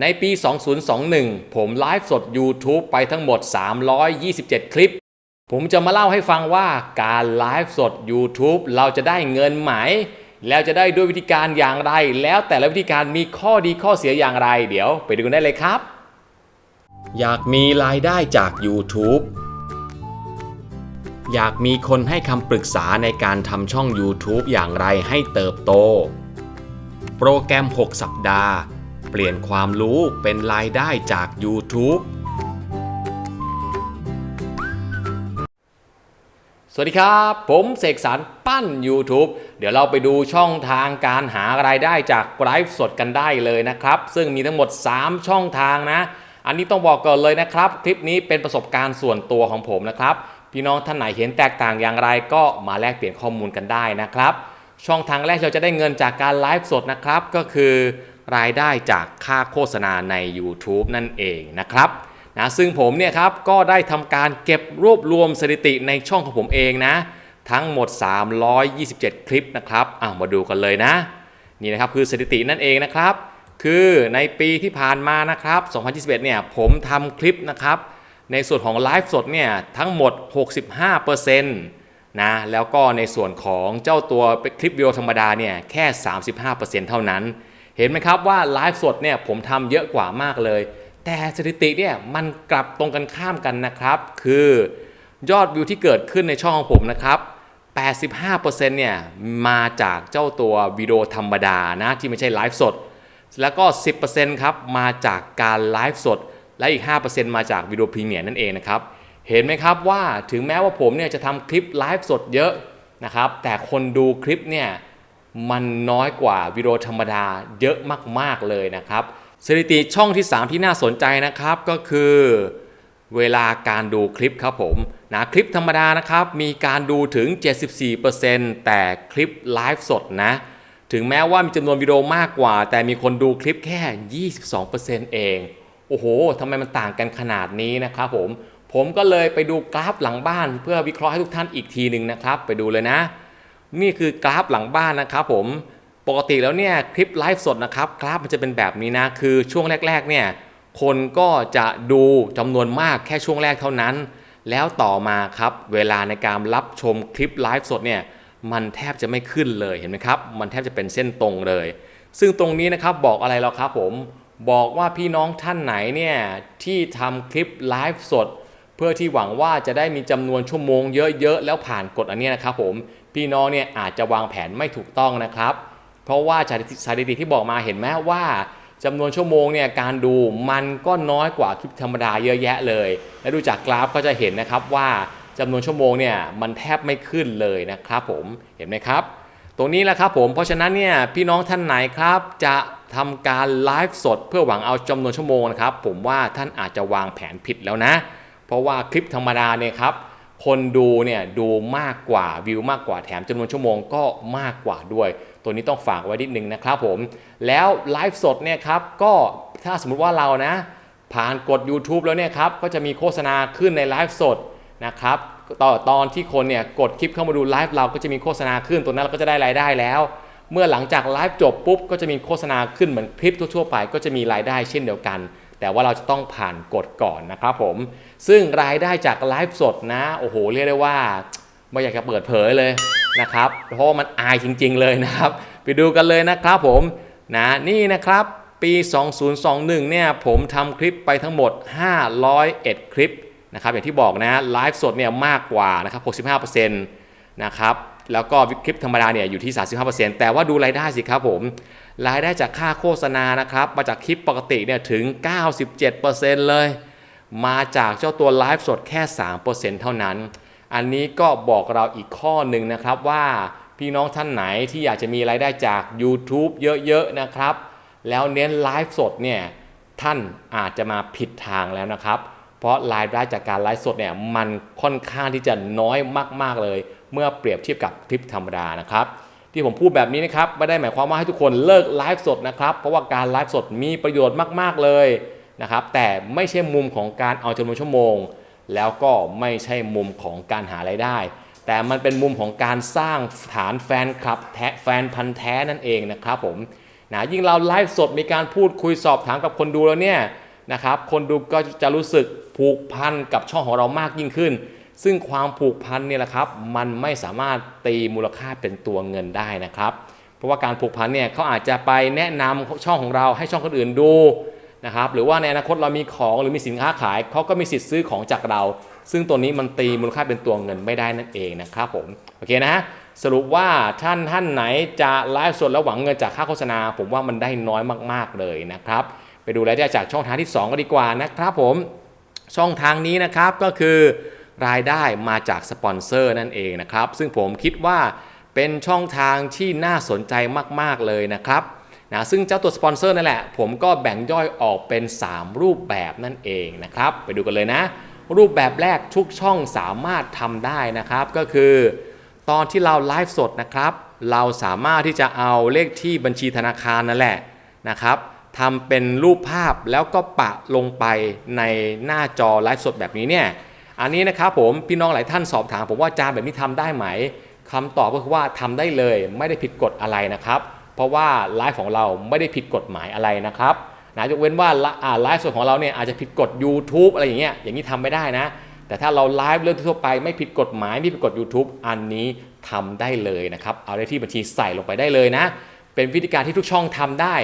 ในปี 2021 ผมไลฟ์สด YouTube ไปทั้งหมด 327 คลิป ผมจะมาเล่าให้ฟังว่าการไลฟ์สด YouTube เราจะได้เงินไหม แล้วจะได้ด้วยวิธีการอย่างไร แล้วแต่ละวิธีการมีข้อดีข้อเสียอย่างไร เดี๋ยวไปดูกันได้เลยครับ อยากมีรายได้จาก YouTube อยากมีคนให้คำปรึกษาในการทำช่อง YouTube อย่างไรให้เติบโต โปรแกรม 6 สัปดาห์ ปลี่ยนความรู้เป็นรายได้จาก YouTube สวัสดีครับ ผมเสกสรรปั้น YouTube เดี๋ยวเราไปดูช่องทางการหารายได้จากไลฟ์สดกันได้เลยนะครับ ซึ่งมีทั้งหมด 3 ช่องทางนะ อันนี้ต้องบอกก่อนเลยนะครับ คลิปนี้เป็นประสบการณ์ส่วนตัวของผมนะครับ พี่น้องท่านไหนเห็นแตกต่างอย่างไรก็มาแลกเปลี่ยนข้อมูลกันได้นะครับ ช่องทางแรกเราจะได้เงินจากการไลฟ์สดนะครับก็คือ รายได้จากค่าโฆษณาใน YouTube นั่นเองนะครับนะซึ่งผมเนี่ยครับก็ได้ทำการเก็บรวบรวมสถิติในช่องของผมเองนะ ทั้งหมด 327 คลิปนะครับอะมาดูกันเลยนะ นี่นะครับคือสถิตินั่นเองนะครับ คือในปีที่ผ่านมานะครับ 2021 เนี่ยผมทำคลิปนะครับ ในส่วนของไลฟ์สดเนี่ยทั้งหมด 65%นะแล้วก็ในส่วนของเจ้าตัวคลิปวิดีโอธรรมดาเนี่ยแค่ 35%เท่านั้น เห็นไหมครับว่าไลฟ์สดเนี่ยผมทำเยอะกว่ามากเลย แต่สถิติเนี่ยมันกลับตรงกันข้ามกันนะครับ คือยอดวิวที่เกิดขึ้นในช่องของผมนะครับ 85%เนี่ยมาจากเจ้าตัววิดีโอธรรมดานะที่ไม่ใช่ไลฟ์สด แล้วก็ 10%ครับมาจากการไลฟ์สด และอีก 5%มาจากวิดีโอพรีเมียร์นั่นเองนะครับ เห็นไหมครับว่าถึงแม้ว่าผมเนี่ยจะทำคลิปไลฟ์สดเยอะนะครับ แต่คนดูคลิปเนี่ย มันน้อยกว่าวิดีโอธรรมดาเยอะมากๆเลยนะครับ สถิติช่องที่ 3 ที่น่าสนใจนะครับก็คือ เวลาการดูคลิปครับผมนะคลิปธรรมดานะครับมีการดูถึง 74%แต่คลิปไลฟ์สดนะถึงแม้ว่ามีจำนวนวิดีโอมากกว่า แต่มีคนดูคลิปแค่ 22%เอง โอ้โหทำไมมันต่างกันขนาดนี้นะครับผม ผมก็เลยไปดูกราฟหลังบ้าน เพื่อวิเคราะห์ให้ทุกท่านอีกทีหนึ่งนะครับ ไปดูเลยนะ นี่คือกราฟหลังบ้านนะครับผมปกติแล้วเนี่ยคลิปไลฟ์สดนะครับกราฟมันจะเป็นแบบนี้นะคือช่วงแรกๆเนี่ยคนก็จะดูจำนวนมากแค่ช่วงแรกเท่านั้น แล้วต่อมาครับเวลาในการรับชมคลิปไลฟ์สดเนี่ยมันแทบจะไม่ขึ้นเลยเห็นไหมครับ มันแทบจะเป็นเส้นตรงเลย ซึ่งตรงนี้นะครับบอกอะไรเราครับผมบอกว่าพี่น้องท่านไหนเนี่ยที่ทำคลิปไลฟ์สด เพื่อที่หวังว่าจะได้มีจำนวนชั่วโมงเยอะๆ แล้วผ่านกฎอันนี้นะครับผม พี่น้องเนี่ยอาจจะวางแผนไม่ถูกต้องนะครับ เพราะว่าสถิติที่บอกมาเห็นไหมว่าจำนวนชั่วโมงเนี่ยการดูมันก็น้อยกว่าคลิปธรรมดาเยอะแยะเลย และดูจากกราฟก็จะเห็นนะครับว่าจำนวนชั่วโมงเนี่ยมันแทบไม่ขึ้นเลยนะครับผมเห็นไหมครับ ตรงนี้แหละครับผมเพราะฉะนั้นเนี่ยพี่น้องท่านไหนครับ จะทำการไลฟ์สดเพื่อหวังเอาจำนวนชั่วโมงนะครับ ผมว่าท่านอาจจะวางแผนผิดแล้วนะ เพราะว่าคลิปธรรมดาเนี่ยครับ คนดูเนี่ยดูมากกว่าวิวมากกว่าแถมจำนวนชั่วโมงก็มากกว่าด้วย ตัวนี้ต้องฝากไว้นิดนึงนะครับผม แล้วไลฟ์สดเนี่ยครับก็ถ้าสมมุติว่าเรานะ ผ่านกด YouTube แล้วเนี่ยครับก็จะมีโฆษณาขึ้นในไลฟ์สดนะครับต่อตอนที่คนเนี่ยกดคลิปเข้ามาดูไลฟ์เราก็จะมีโฆษณาขึ้นตัวนั้นเราก็จะได้รายได้แล้ว เมื่อหลังจากไลฟ์จบปุ๊บก็จะมีโฆษณาขึ้นเหมือนคลิปทั่วๆไป ก็จะมีรายได้เช่นเดียวกัน แต่ว่าเราจะต้องผ่านกฎก่อนนะครับผม ซึ่งรายได้จากไลฟ์สดนะ โอ้โห เรียกได้ว่าไม่อยากจะเปิดเผยเลยนะครับ เพราะมันอายจริง ๆ เลยนะครับ ไปดูกันเลยนะครับผมนะนี่นะครับปี 2021 เนี่ยผมทำคลิปไปทั้งหมด 501 คลิปนะครับอย่างที่บอกนะไลฟ์สดเนี่ยมากกว่านะครับ 65%นะครับ แล้วก็คลิปธรรมดาเนี่ยอยู่ที่ 35%แต่ว่าดูรายได้สิครับผม รายได้จากค่าโฆษณานะครับ มาจากคลิปปกติเนี่ยถึง 97%เลย มาจากเจ้าตัวไลฟ์สดแค่ 3%เท่านั้น อันนี้ก็บอกเราอีกข้อหนึ่งนะครับว่าพี่น้องท่านไหนที่อยากจะมีรายได้จาก YouTube เยอะๆนะครับ แล้วเน้นไลฟ์สดเนี่ยท่านอาจจะมาผิดทางแล้วนะครับ เพราะรายได้จากการไลฟ์สดเนี่ยมันค่อนข้างที่จะน้อยมากๆเลย เมื่อเปรียบเทียบกับคลิปธรรมดานะครับที่ผมพูดแบบนี้นะครับไม่ได้หมายความว่าให้ทุกคนเลิกไลฟ์สดนะครับเพราะว่าการไลฟ์สดมีประโยชน์มากๆเลยนะครับแต่ไม่ใช่มุมของการเอาจำนวนชั่วโมง แล้วก็ไม่ใช่มุมของการหารายได้ แต่มันเป็นมุมของการสร้างฐานแฟนคลับแท้แฟนพันธ์แท้นั่นเองนะครับผมนะยิ่งเราไลฟ์สดมีการพูดคุยสอบถามกับคนดูแล้วเนี่ยนะครับคนดูก็จะรู้สึกผูกพันกับช่องของเรามากยิ่งขึ้น ซึ่งความผูกพันเนี่ยแหละครับ มันไม่สามารถตีมูลค่าเป็นตัวเงินได้นะครับ เพราะว่าการผูกพันเนี่ยเขาอาจจะไปแนะนำช่องของเราให้ช่องคนอื่นดูนะครับ หรือว่าในอนาคตเรามีของหรือมีสินค้าขายเขาก็มีสิทธิ์ซื้อของจากเรา ซึ่งตัวนี้มันตีมูลค่าเป็นตัวเงินไม่ได้นั่นเองนะครับผมโอเคนะสรุปว่าท่านท่านไหนจะไลฟ์สดแล้วหวังเงินจากค่าโฆษณา ผมว่ามันได้น้อยมากๆเลยนะครับ ไปดูรายได้จากช่องทางที่ 2 ก็ดีกว่านะครับผมช่องทางนี้นะครับก็คือ รายได้มาจากสปอนเซอร์นั่นเองนะครับ ซึ่งผมคิดว่าเป็นช่องทางที่น่าสนใจมาก ๆ เลยนะครับนะซึ่งเจ้าตัวสปอนเซอร์นั่นแหละ ผมก็แบ่งย่อยออกเป็น 3 รูปแบบนั่นเองนะครับ ไปดูกันเลยนะ รูปแบบแรกทุกช่องสามารถทำได้นะครับ ก็คือ ตอนที่เราไลฟ์สดนะครับ เราสามารถที่จะเอาเลขที่บัญชีธนาคารนั่นแหละนะครับทำเป็นรูปภาพแล้วก็ปะลงไปในหน้าจอไลฟ์สดแบบนี้เนี่ย อันนี้นะครับผมพี่น้องหลายท่านสอบถามผมว่าจานแบบนี้ทำได้ไหมคำตอบก็คือว่าทำได้เลย ไม่ได้ผิดกฎอะไรนะครับ เพราะว่าไลฟ์ของเราไม่ได้ผิดกฎหมายอะไรนะครับนะยกเว้นว่าไลฟ์สดของเราเนี่ยอาจจะผิดกฎ YouTube อะไรอย่างเงี้ยอย่างนี้ทำไม่ได้นะ แต่ถ้าเราไลฟ์เรื่องทั่วไปไม่ผิดกฎหมายไม่ผิดกฎ YouTube อันนี้ทำได้เลยนะครับเอาเลขที่บัญชีใส่ลงไปได้เลยนะ เป็นวิธีการที่ทุกช่องทำได้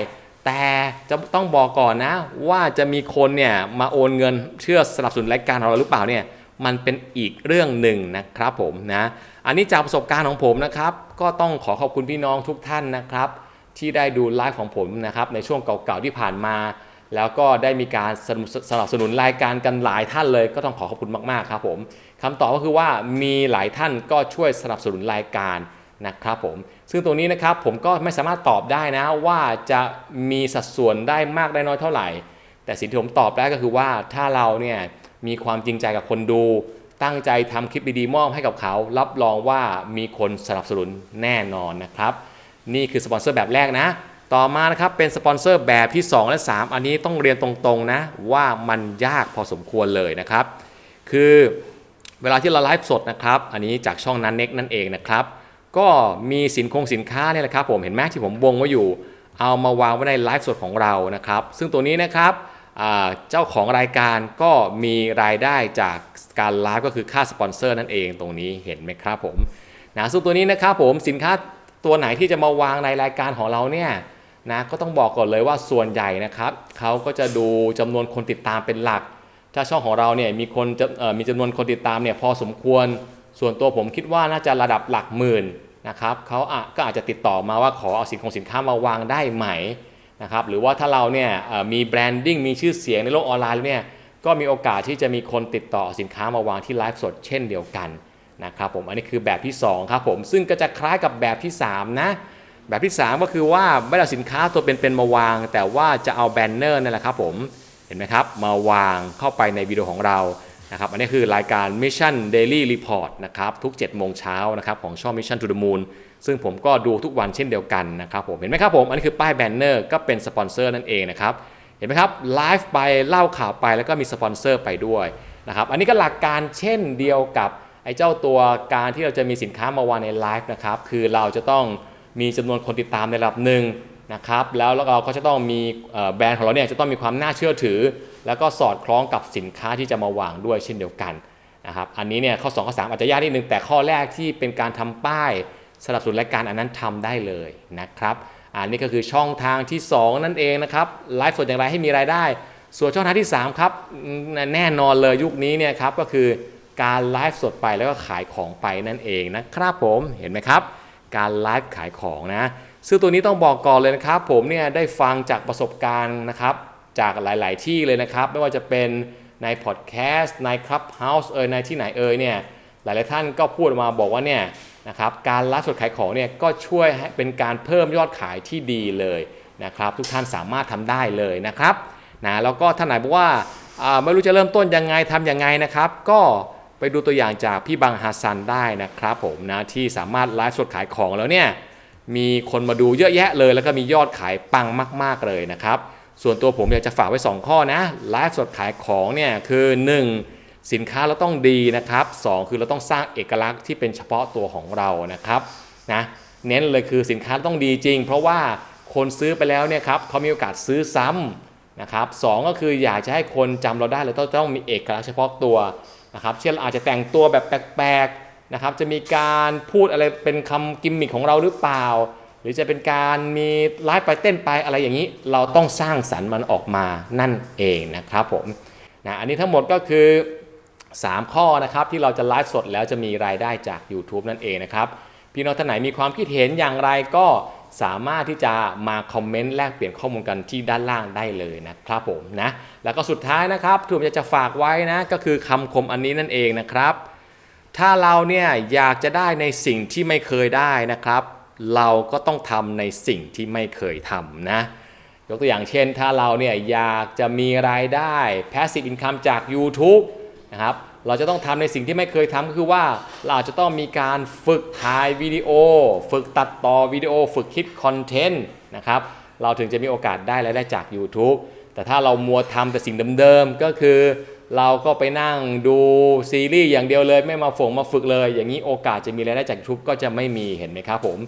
แต่จะต้องบอกก่อนนะ ว่าจะมีคนเนี่ยมาโอนเงินเชื่อสนับสนุนรายการของเราหรือเปล่าเนี่ย มันเป็นอีกเรื่องหนึ่งนะครับผมนะอันนี้จากประสบการณ์ของผมนะครับ ก็ต้องขอขอบคุณพี่น้องทุกท่านนะครับ ที่ได้ดูไลฟ์ของผมนะครับในช่วงเก่าๆที่ผ่านมา แล้วก็ได้มีการสนับสนุนรายการกันหลายท่านเลย ก็ต้องขอขอบคุณมากๆครับผมคำตอบก็คือว่ามีหลายท่านก็ช่วยสนับสนุนรายการนะครับผมซึ่งตรงนี้นะครับผมก็ไม่สามารถตอบได้นะว่าจะมีสัดส่วนได้มากได้น้อยเท่าไหร่ แต่สิ่งที่ผมตอบได้ก็คือว่าถ้าเราเนี่ย มีความจริงใจกับคนดู ตั้งใจทำคลิปดีๆมอบให้กับเขา รับรองว่ามีคนสนับสนุนแน่นอนนะครับ นี่คือสปอนเซอร์แบบแรกนะ ต่อมานะครับเป็นสปอนเซอร์แบบที่ 2 และ 3 อันนี้ต้องเรียนตรงๆนะว่ามันยากพอสมควรเลยนะครับ คือเวลาที่เราไลฟ์สดนะครับ อันนี้จากช่องนั้นเน็กนั่นเองนะครับ ก็มีสินคงสินค้าเนี่ยแหละครับผมเห็นไหมที่ผมวงไว้อยู่ เอามาวางไว้ในไลฟ์สดของเรานะครับ ซึ่งตัวนี้นะครับ เจ้าของรายการก็มีรายได้จากการไลฟ์ก็คือค่าสปอนเซอร์นั่นเองตรงนี้เห็นไหมครับผมนะซึ่งตัวนี้นะครับผมสินค้าตัวไหนที่จะมาวางในรายการของเราเนี่ยนะก็ต้องบอกก่อนเลยว่าส่วนใหญ่นะครับเขาก็จะดูจำนวนคนติดตามเป็นหลัก ถ้าช่องของเราเนี่ยมีคนจะมีจำนวนคนติดตามเนี่ยพอสมควร ส่วนตัวผมคิดว่าน่าจะระดับหลักหมื่นนะครับเขาอะก็อาจจะติดต่อมาว่าขอเอาสินของสินค้ามาวางได้ไหม นะครับหรือว่าถ้าเราเนี่ยมีแบรนดิ้งมีชื่อเสียงในโลกออนไลน์เนี่ยก็มีโอกาสที่จะมีคนติดต่อสินค้ามาวางที่ไลฟ์สดเช่นเดียวกันนะครับผมอันนี้คือแบบที่ 2 ครับผม ซึ่งก็จะคล้ายกับแบบที่ 3 นะ แบบที่ 3 ก็คือว่าไม่ได้สินค้าตัวเป็นๆมาวาง แต่ว่าจะเอาแบนเนอร์นั่นแหละครับผมเห็นไหมครับ มาวางเข้าไปในวิดีโอของเรานะครับอันนี้คือรายการ Mission Daily Report นะครับทุก7โมงเช้านะครับของช่อง Mission to the Moon ซึ่งผมก็ดูทุกวันเช่นเดียวกันนะครับผมเห็นไหมครับผม อันนี้คือป้ายแบนเนอร์ก็เป็นสปอนเซอร์นั่นเองนะครับเห็นไหมครับไลฟ์ไปเล่าข่าวไปแล้วก็มีสปอนเซอร์ไปด้วยนะครับอันนี้ก็หลักการเช่นเดียวกับไอ้เจ้าตัวการที่เราจะมีสินค้ามาวางในไลฟ์นะครับคือเราจะต้องมีจำนวนคนติดตามในระดับหนึ่งนะครับแล้วเราก็จะต้องมีแบรนด์ของเราเนี่ยจะต้องมีความน่าเชื่อถือ แล้วก็สอดคล้องกับสินค้าที่จะมาวางด้วยเช่นเดียวกันนะครับอันนี้เนี่ยข้อ 2 ข้อ 3 อาจจะยากนิดนึงแต่ข้อแรกที่เป็นการทำป้าย สนับสนุนรายการอันนั้นทำได้เลยนะครับอันนี้ก็คือช่องทางที่ 2 นั่นเองนะครับไลฟ์สดอย่างไรให้มีรายได้ ส่วนช่องทางที่ 3 ครับ แน่นอนเลยยุคนี้เนี่ยครับก็คือการไลฟ์สดไปแล้วก็ขายของไปนั่นเองนะครับผมเห็นไหมครับ การไลฟ์ขายของนะซึ่งตัวนี้ต้องบอกก่อนเลยนะครับผมเนี่ยได้ฟังจากประสบการณ์นะครับจากหลาย ๆ ที่เลยนะครับ ไม่ว่าจะเป็นในพอดแคสต์ในคลับเฮาส์เอ่ยในที่ไหนเอ่ยเนี่ยหลาย ๆ ท่านก็พูดมาบอกว่าเนี่ย นะครับการไลฟ์สดขายของเนี่ยก็ช่วยให้เป็นการเพิ่มยอดขายที่ดีเลยนะครับทุกท่านสามารถทำได้เลยนะครับนะแล้วก็ท่านไหนบอกว่าไม่รู้จะเริ่มต้นยังไงทำยังไงนะครับ ก็ไปดูตัวอย่างจากพี่บังฮัสซันได้นะครับผมนะที่สามารถไลฟ์สดขายของแล้วเนี่ยมีคนมาดูเยอะแยะเลย แล้วก็มียอดขายปังมาก ๆเลยนะครับ ส่วนตัวผมอยากจะฝากไว้ 2 ข้อนะไลฟ์สดขายของเนี่ยคือ 1. สินค้าเราต้องดีนะครับ 2 คือเราต้องสร้างเอกลักษณ์ที่เป็นเฉพาะตัวของเรานะครับนะเน้นเลยคือสินค้าต้องดีจริง เพราะว่าคนซื้อไปแล้วเนี่ยครับเขามีโอกาสซื้อซ้ำนะครับสองก็คืออยากจะให้คนจำเราได้เราต้องต้องมีเอกลักษณ์เฉพาะตัวนะครับ เช่นอาจจะแต่งตัวแบบแปลกๆนะครับ จะมีการพูดอะไรเป็นคำกิมมิคของเราหรือเปล่า หรือจะเป็นการมีไลฟ์ไปเต้นไปอะไรอย่างนี้ เราต้องสร้างสรรค์มันออกมานั่นเองนะครับผมนะอันนี้ทั้งหมดก็คือ 3 ข้อนะครับที่เราจะไลฟ์สดแล้วจะมีรายได้จาก YouTube นั่นเองนะครับ พี่น้องท่านไหนมีความคิดเห็นอย่างไรก็สามารถที่จะมาคอมเมนต์แลกเปลี่ยนข้อมูลกันที่ด้านล่างได้เลยนะครับผมนะ แล้วก็สุดท้ายนะครับที่ผมอยากจะฝากไว้นะก็คือคำคมอันนี้นั่นเองนะครับ ถ้าเราเนี่ยอยากจะได้ในสิ่งที่ไม่เคยได้นะครับ เราก็ต้องทำในสิ่งที่ไม่เคยทำนะยกตัวอย่างเช่น ถ้าเราเนี่ยอยากจะมีรายได้ passive income จาก YouTube นะครับเราจะต้องทำในสิ่งที่ไม่เคยทำก็คือว่าเราจะต้องมีการฝึกถ่ายวิดีโอ ฝึกตัดต่อวิดีโอ ฝึกคิดคอนเทนต์นะครับเราถึงจะมีโอกาสได้รายได้จาก YouTube แต่ถ้าเรามัวทำแต่สิ่งเดิมๆก็คือ เราก็ไปนั่งดูซีรีส์อย่างเดียวเลย ไม่มาฝงมาฝึกเลย อย่างนี้โอกาสจะมีรายได้จาก YouTube ก็จะไม่มีเห็นไหมครับผม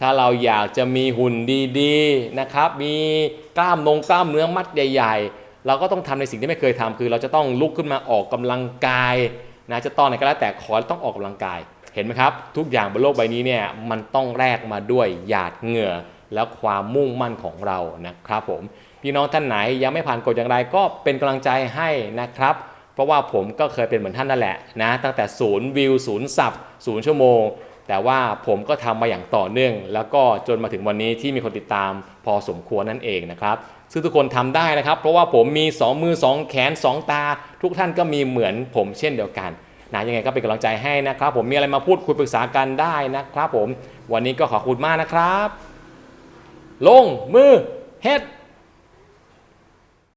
ถ้าเราอยากจะมีหุ่นดีๆนะครับมีกล้ามนงกล้ามเนื้อมัดใหญ่ ๆ เราก็ต้องทำในสิ่งที่ไม่เคยทำคือ เราจะต้องลุกขึ้นมาออกกำลังกายนะจะตอนไหนก็แล้วแต่ขอต้องออกกำลังกาย เห็นไหมครับ ทุกอย่างบนโลกใบนี้เนี่ยมันต้องแลกมาด้วยหยาดเหงื่อและความมุ่งมั่นของเรานะครับผมพี่น้องท่านไหนยังไม่ผ่านกฎอย่างไรก็เป็นกำลังใจให้นะครับ เพราะว่าผมก็เคยเป็นเหมือนท่านนั่นแหละนะตั้งแต่ศูนย์วิวศูนย์สับศูนย์ชั่วโมง แต่ว่าผมก็ทำมาอย่างต่อเนื่อง แล้วก็จนมาถึงวันนี้ที่มีคนติดตามพอสมควรนั่นเองนะครับ ซึ่งทุกคนทำได้นะครับ เพราะว่าผมมี 2 มือ 2 แขน 2 ตา ทุกท่านก็มีเหมือนผมเช่นเดียวกันนะยังไงก็เป็นกำลังใจให้นะครับ ผมมีอะไรมาพูดคุยปรึกษากันได้นะครับ ผมวันนี้ก็ขอบคุณมากนะครับ ลงมือเฮ็ด